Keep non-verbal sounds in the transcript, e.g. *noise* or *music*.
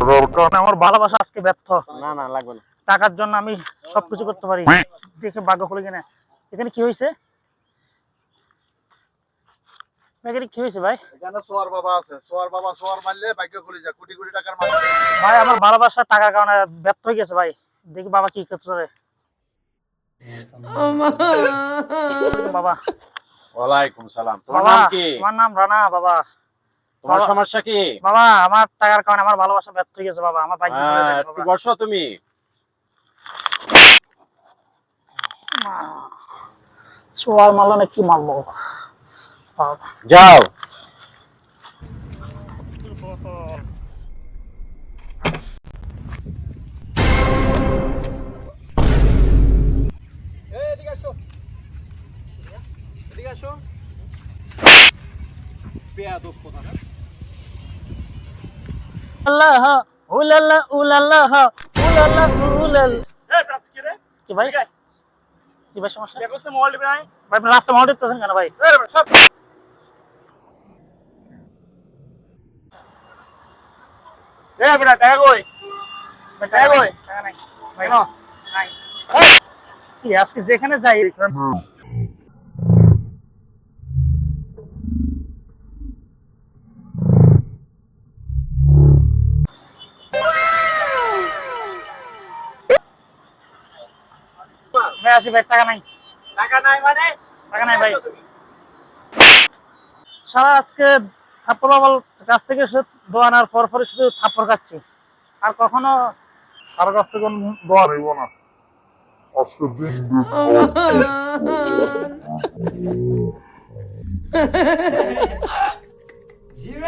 কারণ আমার ভালোবাসা আজকে ব্যর্থ। না না লাগবে না। টাকার জন্য আমি সবকিছু করতে পারি। দেখে ভাগ্য খুলে কিনা। এখানে কি হয়েছে? এখানে কি হয়েছে ভাই? এখানে সোয়ার বাবা আছে। সোয়ার বাবা সোয়ার মারলে ভাগ্য খুলে যায়। কোটি কোটি টাকার মালিক ভাই আমার ভালোবাসা টাকার কারণে ব্যর্থ হয়ে গেছে ভাই। দেখি বাবা কি করতে পারে। বাবা। ওয়ালাইকুম সালাম। তোমার নাম কি? আমার নাম রানা বাবা। তোমার। সমস্যা কি? বাবা আমার টাকার কারণে আমার ভালোবাসা ব্যর্থ হয়ে গেছে বাবা। আমার হ্যাঁ, একটু বসো তুমি। সোয়ার মারলো না কি বাবা? যাও। এদিকে আসো। এদিকে আসো। বেয়াদব কোথাকার। আল্লাহ উলাল্লাহ উলাল্লাহ উলাল্লাহ উলাল কি ভাই কি ভাই সমস্যা ভাই আপনি রাস্তা মহল দেখতেছেন কেন ভাই এ বেটা টাকা কই টাকা কই টাকা নাই ভাই নাই কি আজকে যেখানে যাই ভাই আসি ভাই টাকা নাই। টাকা নাই মানে? টাকা নাই ভাই। সারা আজকে থাপ্পড় বাবল কাছ থেকে শুধু দোয়ানার পর পরে শুধু থাপ্পড় খাচ্ছি। আর কখনো আর কাছ থেকে দোয়া রইব না। আজকের দিন *laughs* *laughs*